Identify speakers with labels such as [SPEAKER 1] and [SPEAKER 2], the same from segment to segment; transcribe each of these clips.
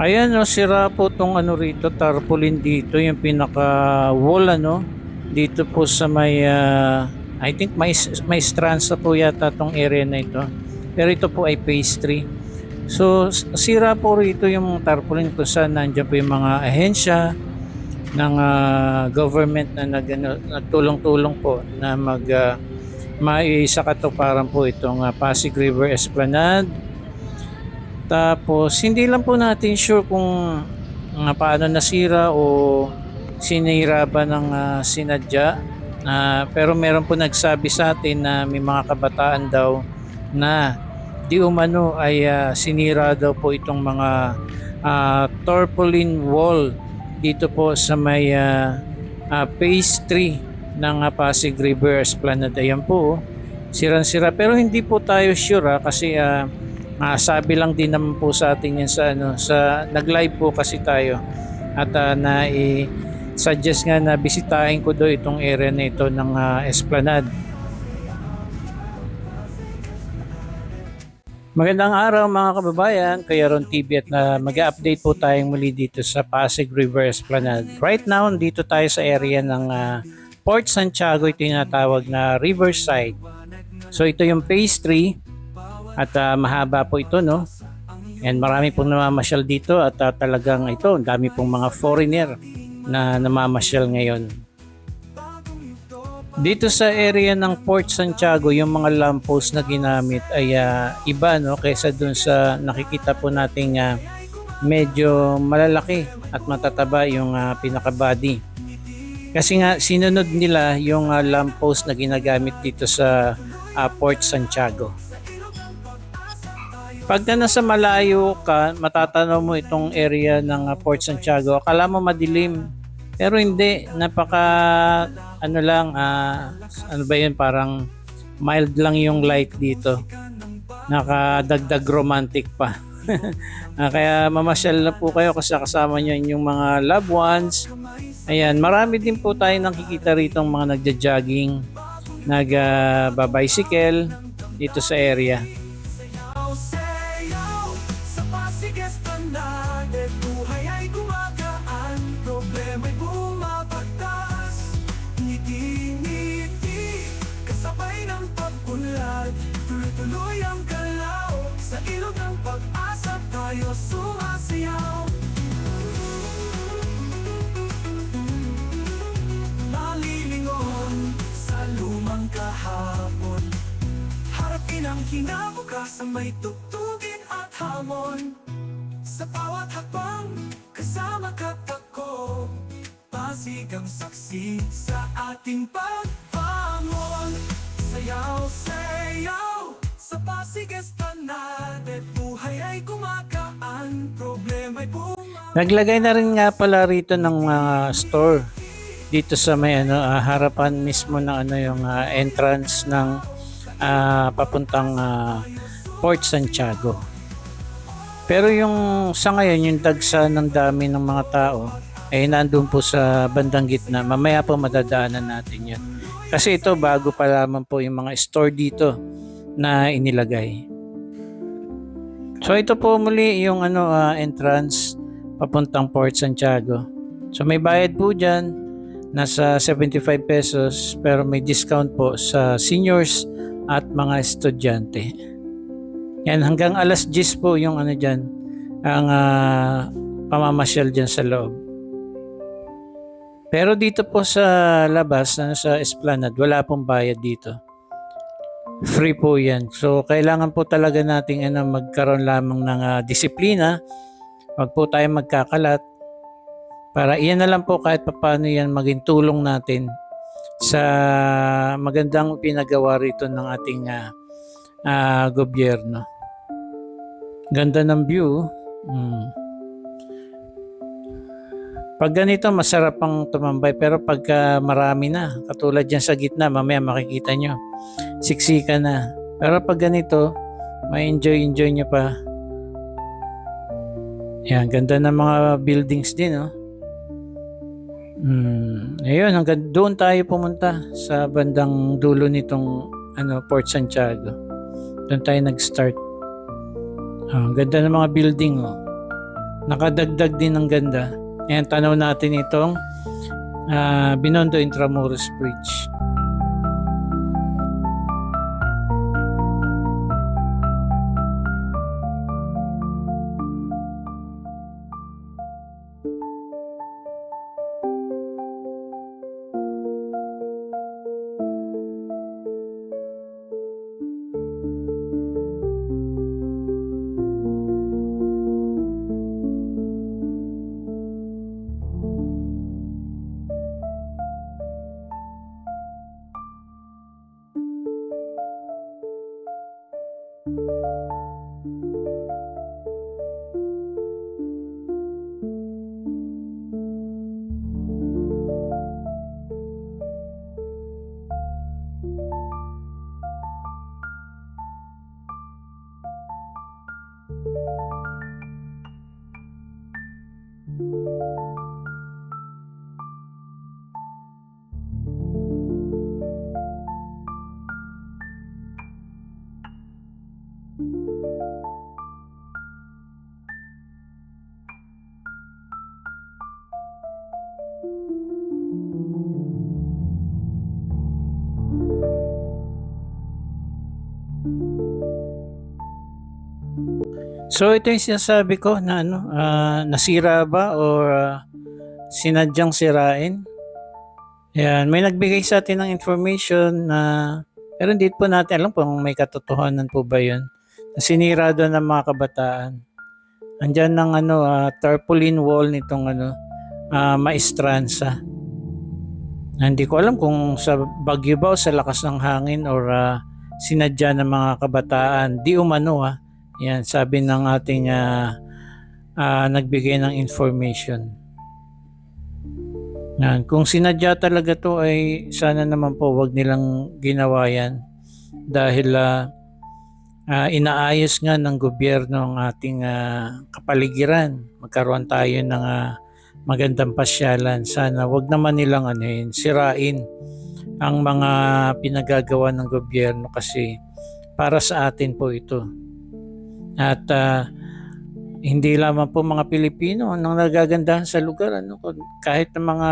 [SPEAKER 1] Ayan no, sira po tong ano rito, tarpaulin dito, yung pinaka wall ano, dito po sa may, ah, I think may, may strands po yata tong area na ito. Pero ito po ay 3. So, sira po rito yung tarpaulin kung saan nandiyan po yung mga ahensya ng ah, government na nag, ano, nagtulong-tulong po na mag uh, maisakatuparan po itong ah, Pasig River Esplanade tapos, hindi lang po natin sure kung nga paano nasira o sinira ba ng ah, sinadya. Ah, pero meron po nagsabi sa atin na may mga kabataan daw na di umano ay ah, sinira daw po itong mga ah, tarpaulin wall dito po sa may ah, ah, phase 3 ng ah, Pasig River Esplanade. Ayan po, oh. sirang-sira. Pero hindi po tayo sure ah, kasi ah, Ah, sabi lang din naman po sa atin yan sa ano sa nag-live po kasi tayo at ah, na i suggest nga na bisitahin ko do itong area na ito ng ah, Esplanade. Magandang araw mga kababayan, Kuya Ron TV at na mag-update po tayong muli dito sa Pasig River Esplanade. Right now, dito tayo sa area ng ah, Port Santiago, ito yung tinatawag na Riverside. So ito yung phase 3 at ah, mahaba po ito no. And marami pong namamasyal dito at ah, talagang ito, ang dami pong mga foreigner na namamasyal ngayon. Dito sa area ng Port Santiago, yung mga lamppost na ginamit ay ah, iba no kaysa dun sa nakikita po nating ah, medyo malalaki at matataba yung ah, pinaka-body. Kasi nga sinunod nila yung uh, lamppost na ginagamit dito sa ah, Port Santiago. Pagka nasa malayo ka, matatanaw mo itong area ng ah, Port Santiago. Akala mo madilim. Pero hindi, napaka ano lang, ah, ano ba yun, parang mild lang yung light dito. Nakadagdag romantic pa. Ah, kaya mamasyal na po kayo kasi kasama nyo yung mga loved ones. Ayan, marami din po tayo nakikita rito mga nagja-jogging, nag-bicycle dito sa area.
[SPEAKER 2] May tugtugin at hamon. Sa bawat hakbang, kasama ka't ako Pasig ang saksi sa ating pagbangon Sayaw, sayaw, sa Pasig Esplanade Buhay ay kumakaan, problema'y bumabalik
[SPEAKER 1] Naglagay na rin nga pala rito ng mga store dito sa may ano ah, harapan mismo ng ano yung ah, entrance ng ah, papuntang ah, Port Santiago. Pero yung sa ngayon yung dagsa ng dami ng mga tao ay nandun po sa bandang gitna. Mamaya po madadaanan natin yun. Kasi ito bago pa lamang po yung mga store dito na inilagay. So ito po muli yung ano ah, entrance papuntang Port Santiago. So may bayad po dyan, nasa 75 pesos pero may discount po sa seniors at mga estudyante. Yan hanggang alas 10 po yung ano dyan, ang ah, pamamasyal dyan sa loob. Pero dito po sa labas, ano, sa Esplanade, wala pong bayad dito. Free po yan. So, kailangan po talaga nating ano, magkaroon lamang ng ah, disiplina. Huwag po tayo magkakalat. Para iyan na lang po kahit paano yan maging tulong natin sa magandang pinagawa rito ng ating ah, ah, gobyerno. Ganda ng view. Mm. Pag ganito, masarap pang tumambay. Pero pagka marami na, katulad dyan sa gitna, mamaya makikita nyo, siksika na. Pero pag ganito, may enjoy-enjoy nyo pa. Yan, ganda ng mga buildings din, oh. Hmm, ayun, hanggang doon tayo pumunta sa bandang dulo nitong ano, Port Santiago. Doon tayo nag-start. Ah, ang ganda ng mga building, oh. Nakadagdag din ng ganda. Ayan, tanaw natin itong ah, Binondo Intramuros Bridge. So ito yung sinasabi ko na ano, ah, nasira ba or ah, sinadyang sirain? Yan, may nagbigay sa atin ng information na pero hindi po natin alam kung may katotohanan po ba yun. Na sinira doon ng mga kabataan. Andyan ng ano, ah, tarpaulin wall nitong ano, ah, maestranza. Hindi ko alam kung sa bagyo ba o sa lakas ng hangin or ah, sinadya ng mga kabataan. Di umano ah. Yan, sabi ng ating ah, ah, nagbigay ng information. Yan, kung sinadya talaga to ay sana naman po wag nilang ginawa yan dahil ah, ah, inaayos nga ng gobyerno ang ating ah, kapaligiran. Magkaroon tayo ng ah, magandang pasyalan. Sana wag naman nilang ano yun, sirain ang mga pinagagawa ng gobyerno kasi para sa atin po ito. At ah, hindi lamang po mga Pilipino ang nagagandahan sa lugar. Ano, kahit ng mga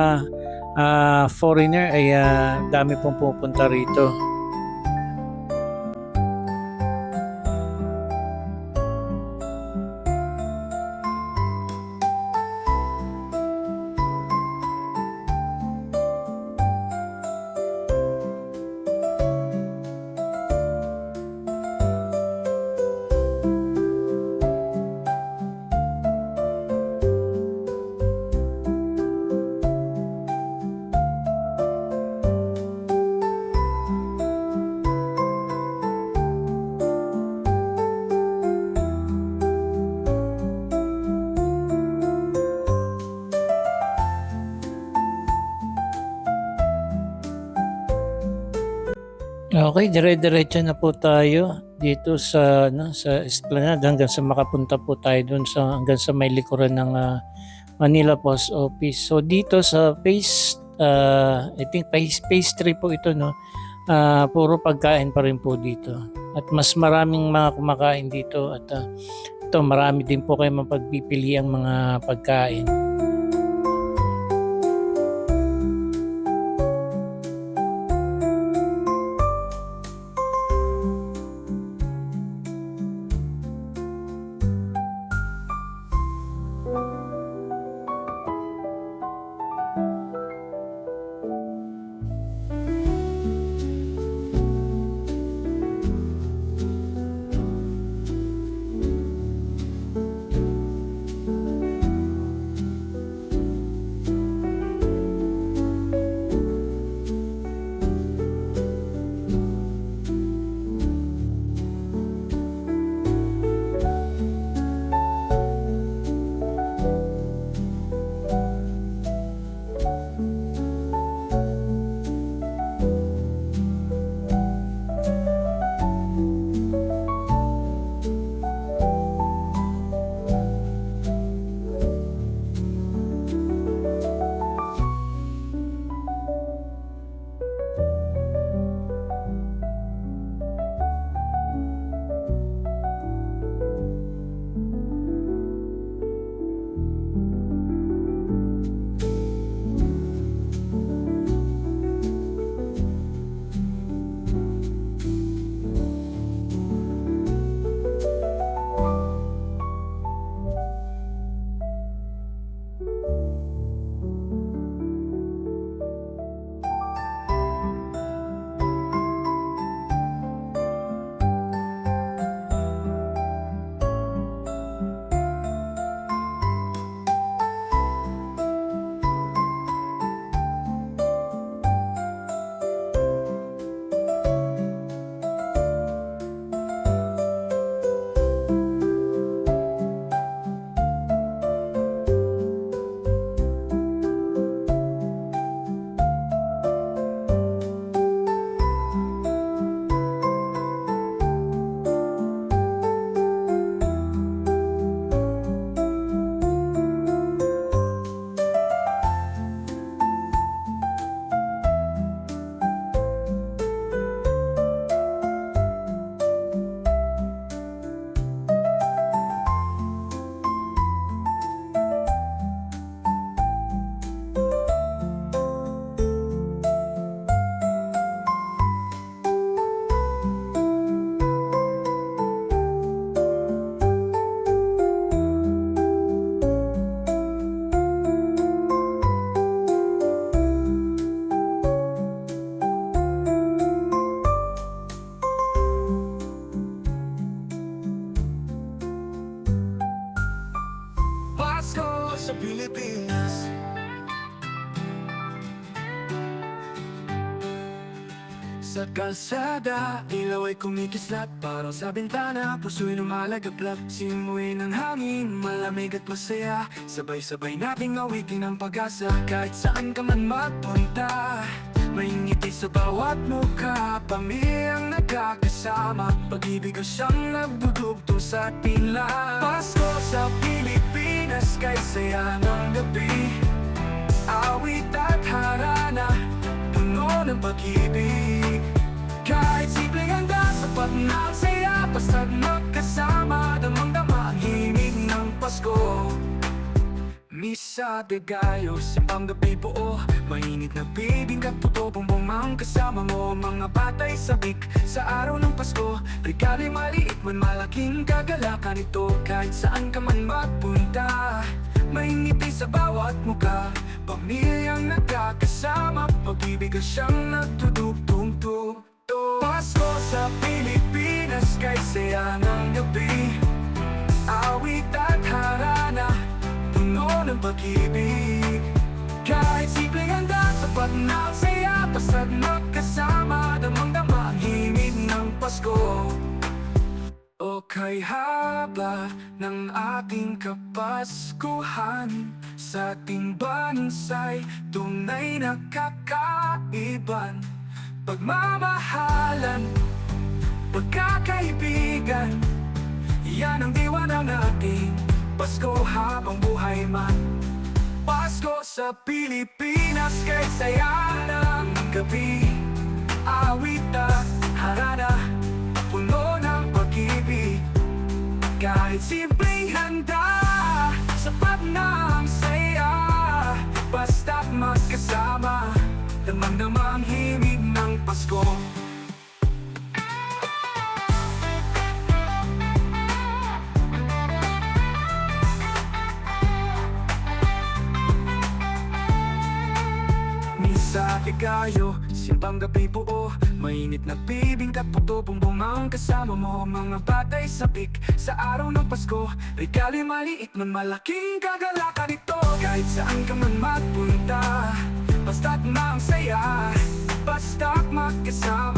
[SPEAKER 1] ah, foreigner ay ah, dami pong pupunta rito. Dire-diretso na po tayo dito sa no, sa Esplanade hanggang sa makapunta po tayo doon sa hanggang sa may likuran ng ah, Manila Post Office. So dito sa phase ah, I think phase, phase 3 po ito no. Ah, puro pagkain pa rin po dito. At mas maraming mga kumakain dito at ah, ito marami din po kayo mapagpipili ang mga pagkain.
[SPEAKER 2] Sa Sa kalsada, ilaw ay kumikislat Parang sa bintana, puso'y lumalagablak Simuwi ng hangin, malamig at masaya. Sabay-sabay nating awitin ang pag-asa. Kahit saan ka man magpunta May ngiti sa bawat mukha. Pamilyang nagkakasama. Pag-ibig ko siyang nagdudugtong sa tila Pasko sa Pilipinas, kay saya ng gabi Awit at harana Puno ng pag-ibig Kahit simpleng handa Sapat na ang saya Basta't magkasama Damang-dama ang himig ng Pasko Misa de Gallo, simbang gabi po Mainit na bibingkat puto Bumbumang kasama mo Mga batay sabik. Sa araw ng Pasko Regalo'y maliit man malaking kagalakan ito. Kahit saan ka man magpunta May ngiti sa bawat muka. Pamilyang nagkakasama Pag-ibig ka siyang nagtudugtong-tugtog Pasko sa Pilipinas Kay saya ng gabi. Awit at harana Puno ng pag-ibig. Kahit simpleng handa Sapat na saya Basta't magkasama Damang-dama ang himig ng Pasko. O kay haba ng ating kapaskuhan. Sa ating bansay Tunay na kakaiban. Pagmamahalan Pagkakaibigan. Yan ang diwa ng ating Pasko habang buhay man sa Pilipinas Kay saya ng gabi Awit at harana Puno ng pag-ibig. Kahit simpleng handa Sapat na ang saya. Basta't magkasama Damang-dama ang himig ng Pasko Misa igayo, simbang gabi buo. Mainit na bibingkat puto bumbong ang kasama mo. Mga batay sabik sa araw ng Pasko. Regalo'y maliit man malaking kagalakan ito Kahit saan ka man magpunta Basta't maang saya Basta't magkasama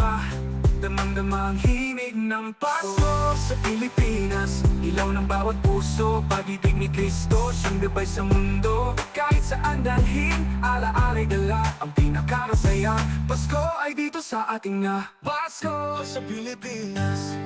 [SPEAKER 2] Damang-dama ang himig ng Pasko Sa Pilipinas. Ilaw ng bawat puso Pag-ibig ni Kristo Siyang gabay sa mundo. Kahit saan dalhin Ala-ala'y dala Ang pinakamasaya. Pasko ay dito sa ating nga. Pasko sa Pilipinas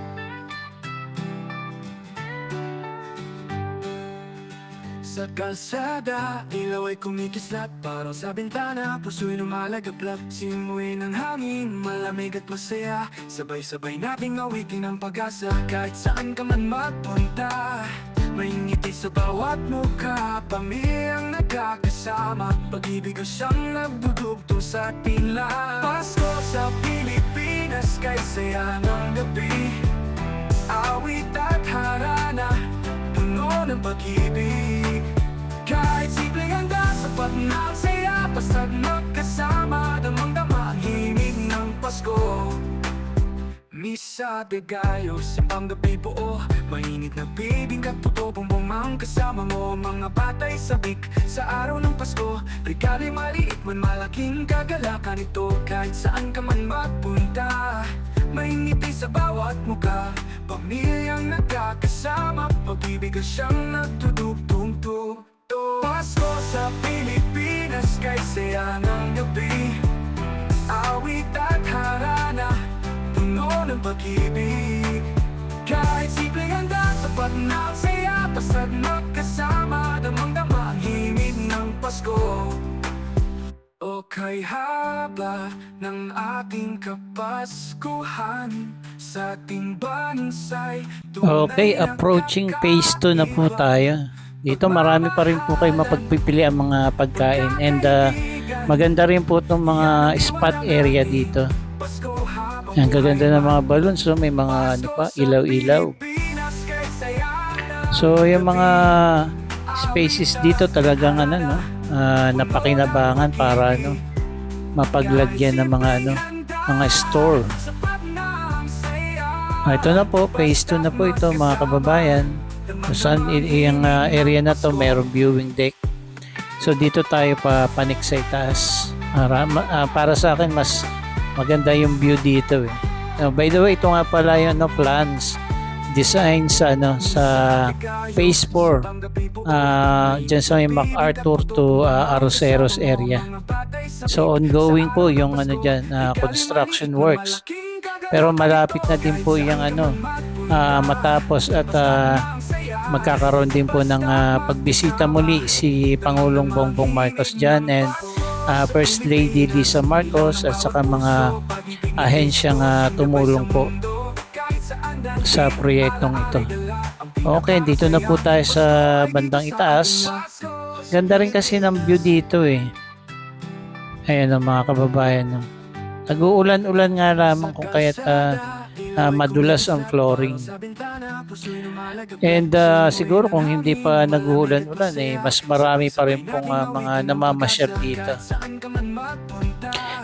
[SPEAKER 2] Sa kalsada, ilaw ay kumikislat Parang sa bintana, puso'y lumalagablak Simuwi ng hangin, malamig at masaya. Sabay-sabay nating awitin ang pag-asa. Kahit saan ka man magpunta May ngiti sa bawat mukha. Pamilyang nagkakasama. Pag-ibig ko siyang nagdudugtong sa tila Pasko sa Pilipinas, kay saya ng gabi. Awit at harana Puno ng pag-ibig handa Sapat na ang saya Basta't magkasama Damang-dama ang himig ng Pasko. Misa de Gallo, simbang gabi buo Mainit na bibingkat puto Bumbumang kasama mo. Mga batay sabik Sa araw ng Pasko. Regalo'y maliit man malaking kagalakan ito. Kahit saan ka man magpunta May ngiti sa bawat muka. Pamilyang nagkakasama Pag-ibig siyang Pasko sa Pilipinas Kay saya ng gabi. Awit at harana Puno ng pag-ibig. Kahit simpleng handa Sapat na ang saya Basta't magkasama Damang-dama ang himig ng Pasko. O kay haba ng ating kapaskuhan Sa ating bansay
[SPEAKER 1] Okay, approaching phase 2 na po tayo. Dito marami pa rin po kayo mapagpipili ang mga pagkain and uh, maganda rin po itong mga spot area dito. Ang gaganda ng mga balloons, so may mga ano pa, ilaw-ilaw. So yung mga spaces dito talagang ano no, ah, napakinabangan para ano mapaglagyan ng mga ano, mga store. Ah, ito na po, phase 2 na po ito mga kababayan. Saan i- yung ah, area na to mayroong viewing deck. So dito tayo pa panik sa. Para, ma- ah, para sa akin mas maganda yung view dito eh. Ah, by the way, ito nga pala yung ano, plans design sa ano sa phase 4 ah dyan sa may MacArthur to ah, Arroceros area so ongoing po yung ano dyan ah, construction works pero malapit na din po yung ano ah, matapos at ah, magkakaroon din po ng ah, pagbisita muli si Pangulong Bongbong Marcos dyan and ah, First Lady Lisa Marcos at saka mga ahensyang ah, tumulong po sa proyektong ito. Okay, dito na po tayo sa bandang itaas. Ganda rin kasi ng view dito eh. Ayan ang mga kababayan. No. Nag-uulan-ulan nga lamang kung kaya't ah, ah, madulas ang flooring. And ah, siguro kung hindi pa nag-uulan-ulan eh, mas marami pa rin pong ah, mga namamasyal dito.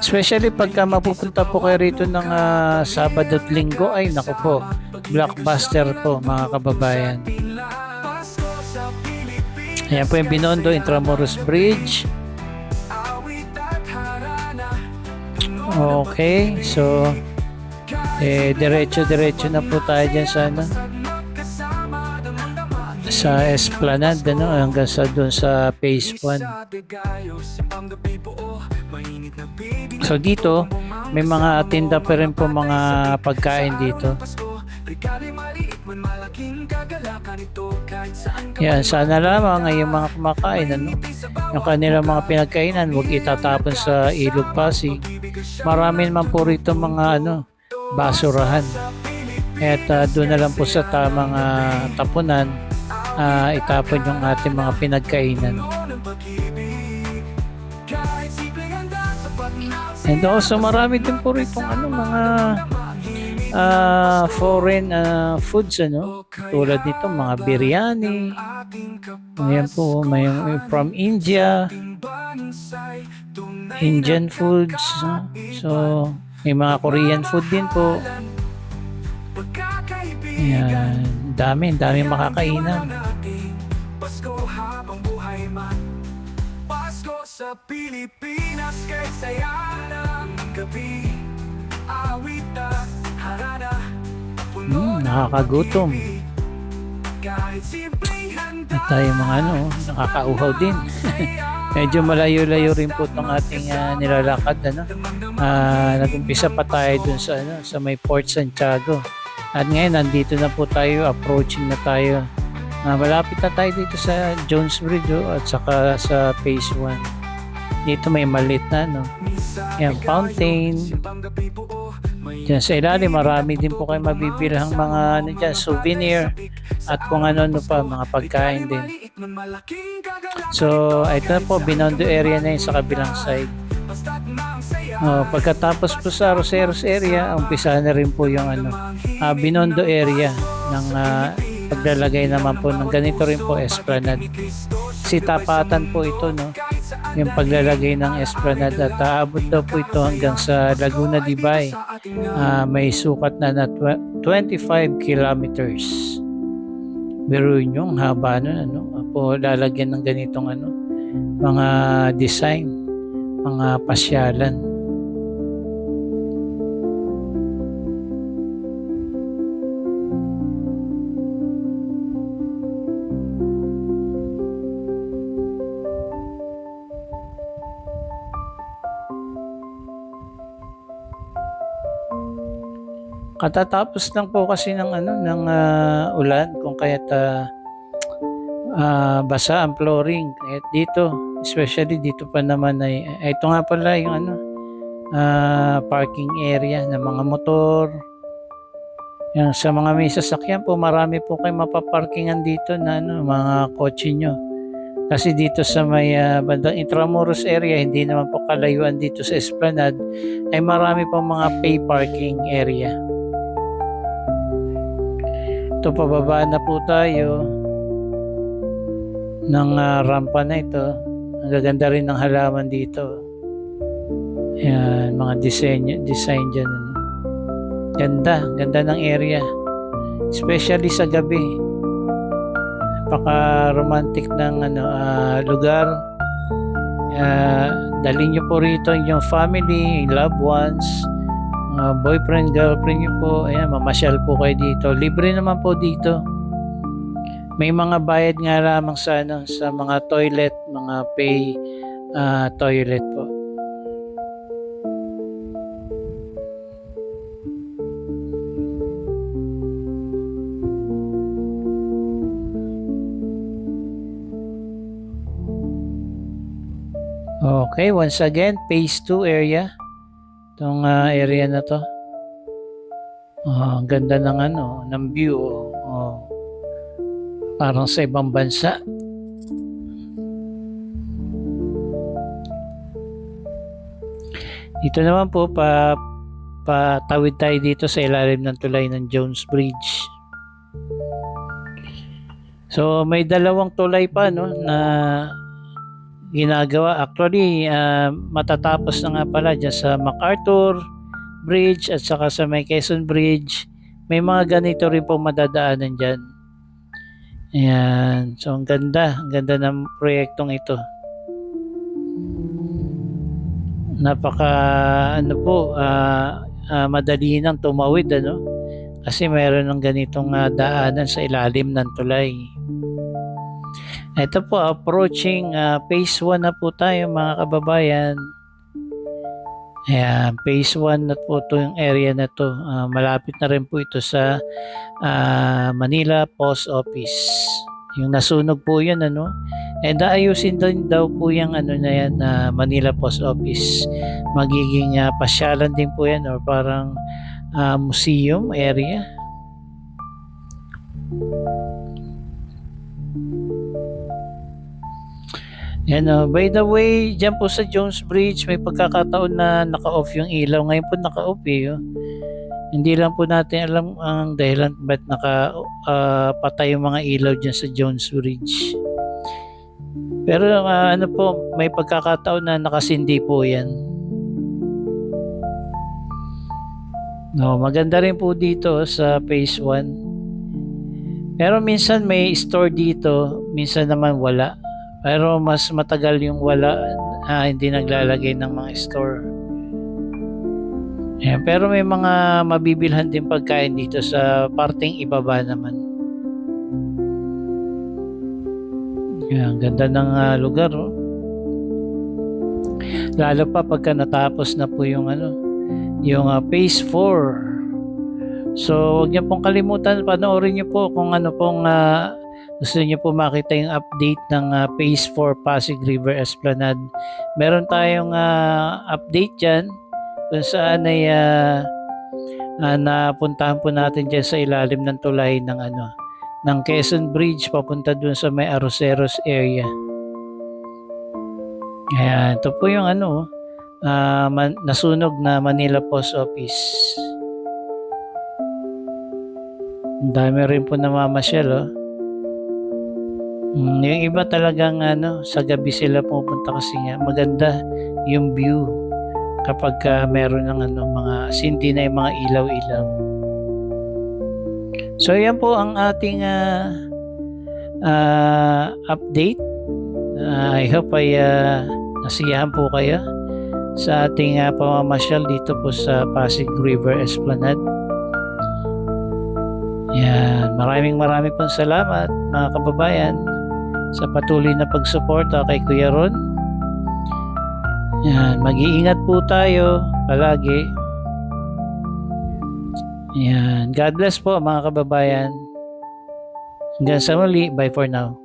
[SPEAKER 1] Especially pagka mapupunta po kayo rito ng ah, Sabado at Linggo, ay naku po, blockbuster po mga kababayan. Ayan po yung Binondo Intramuros Bridge. Okay, so eh diretso-diretso na po tayo dyan sa ano sa Esplanade ano hanggang sa doon sa Phase 1. So dito may mga tinda pa rin po mga pagkain dito. Yan, sana lamang ay yung mga kumakain, ano, yung kanilang mga pinagkainan, huwag itatapon sa ilog pasig. Marami naman po rito mga ano, basurahan. At ah, doon na lang po sa tamang ah, tapunan, ah, itapon yung ating mga pinagkainan. And also marami din po rito ano, mga ah, foreign ah, foods ano tulad nito mga biryani ayan po may from India Indian foods so may mga Korean food din po. Ayan dami dami makakainan.
[SPEAKER 2] Pasko habang buhay man Pasko sa Pilipinas kay saya ng gabi Awit at harana
[SPEAKER 1] nakakagutom.
[SPEAKER 2] Kahit simpleng handa
[SPEAKER 1] at tayo mga ano nakakauhaw din medyo malayo-layo rin po itong ating ah, nilalakad ano. Ah, nagumpisa pa tayo dun sa ano sa may Port Santiago. At ngayon nandito na po tayo approaching na tayo. Ah, malapit na tayo dito sa Jones Bridge oh, at saka sa Phase 1 dito may malit na no yan fountain. Diyan sa ilalim, marami din po kayo mabibilhang mga ano dyan, souvenir at kung ano-ano pa, mga pagkain din. So, ito na po, Binondo area na yun sa kabilang side. Oh, pagkatapos po sa Roseros area, umpisa na rin po yung ano, ah, Binondo area ng ah, paglalagay naman po ng ganito rin po Esplanade. Si tapatan po ito, no? Yung paglalagay ng Esplanade at aabot daw po ito hanggang sa Laguna de Bay. Ah, may sukat na na tw- 25 kilometers. Pero yun yung haba nun, ano? Po, lalagyan ng ganitong ano, mga design, mga pasyalan. Katatapos lang po kasi ng ano ng ah, ulan kung kaya't ah, ah, basa ang flooring. Kaya dito, especially dito pa naman ay ay, ito nga pala yung ano ah, parking area ng mga motor. Yan, sa mga may sasakyan po, marami po kayo mapaparkingan dito na ano, mga kotse nyo. Kasi dito sa may ah, bandang Intramuros area, hindi naman po kalayuan dito sa Esplanade, ay marami pong mga pay parking area. Ito pababa na po tayo ng ah, rampa na ito. Ang gaganda rin ng halaman dito. Yan, mga design, design dyan. Ganda, ganda ng area. Especially sa gabi. napaka-romantic ng ano ah, lugar. Uh, dalhin niyo po rito yung family, loved ones, mga boyfriend, girlfriend niyo po. Ayan, mamasyal po kayo dito. Libre naman po dito. May mga bayad nga lamang sa ano, sa mga toilet, mga pay ah, toilet po. Okay, once again, phase 2 area. Itong ah, area na to. Ah, ang ganda ng ano, ng view. Oh. Parang sa ibang bansa. Dito naman po pa patawid tayo dito sa ilalim ng tulay ng Jones Bridge. So may dalawang tulay pa no na ginagawa. Actually, ah, matatapos na nga pala dyan sa MacArthur Bridge at saka sa may Quezon Bridge. May mga ganito rin po madadaanan dyan. Ayan. So, ang ganda. Ang ganda ng proyektong ito. Napaka, ano po, ah, ah, madali nang tumawid, ano? Kasi mayroon ng ganitong ah, daanan sa ilalim ng tulay. Ito po, approaching uh, phase 1 na po tayo mga kababayan. Ayan, phase 1 na po ito yung area na to. Ah, malapit na rin po ito sa ah, Manila Post Office. Yung nasunog po yan, ano? And ayusin din daw po yung ano na yan, na Manila Post Office. Magiging ah, pasyalan din po yan or parang ah, museum area. Yan oh. By the way, dyan po sa Jones Bridge, may pagkakataon na naka-off yung ilaw. Ngayon po naka-off eh. oh. Hindi lang po natin alam ang dahilan ba't naka ah, patay yung mga ilaw dyan sa Jones Bridge. Pero ah, ano po, may pagkakataon na nakasindi po yan. No, maganda rin po dito sa phase 1. Pero minsan may store dito, minsan naman wala. Pero mas matagal yung wala, ah, hindi naglalagay ng mga store. Ayan, pero may mga mabibilhan din pagkain dito sa parting ibaba naman. Ayan, ganda ng ah, lugar. Oh. Lalo pa pagka natapos na po yung ano, yung ah, phase 4. So, huwag niyo pong kalimutan, panoorin niyo po kung ano pong ah, gusto niyo po makita yung update ng ah, Phase 4 Pasig River Esplanade. Meron tayong ah, update dyan kung saan ay ah, ah, napuntahan po natin dyan sa ilalim ng tulay ng ano ng Quezon Bridge papunta dun sa may Arroceros area. Ayan, ito po yung ano, ah, man- nasunog na Manila Post Office. Ang dami rin po namamasyal, oh. Mm, yung iba talagang ano, sa gabi sila pupunta kasi nga maganda yung view kapag ka meron ng ano, mga sindi na yung mga ilaw-ilaw. So yan po ang ating ah, ah, update. Ah, I hope ay ah, nasiyahan po kayo sa ating ah, pamamasyal dito po sa Pasig River Esplanade. Yan, maraming maraming pong salamat mga kababayan sa patuloy na pagsuporta kay Kuya Ron. Yan, mag-iingat po tayo palagi. Yan, God bless po mga kababayan. Hanggang sa muli, bye for now.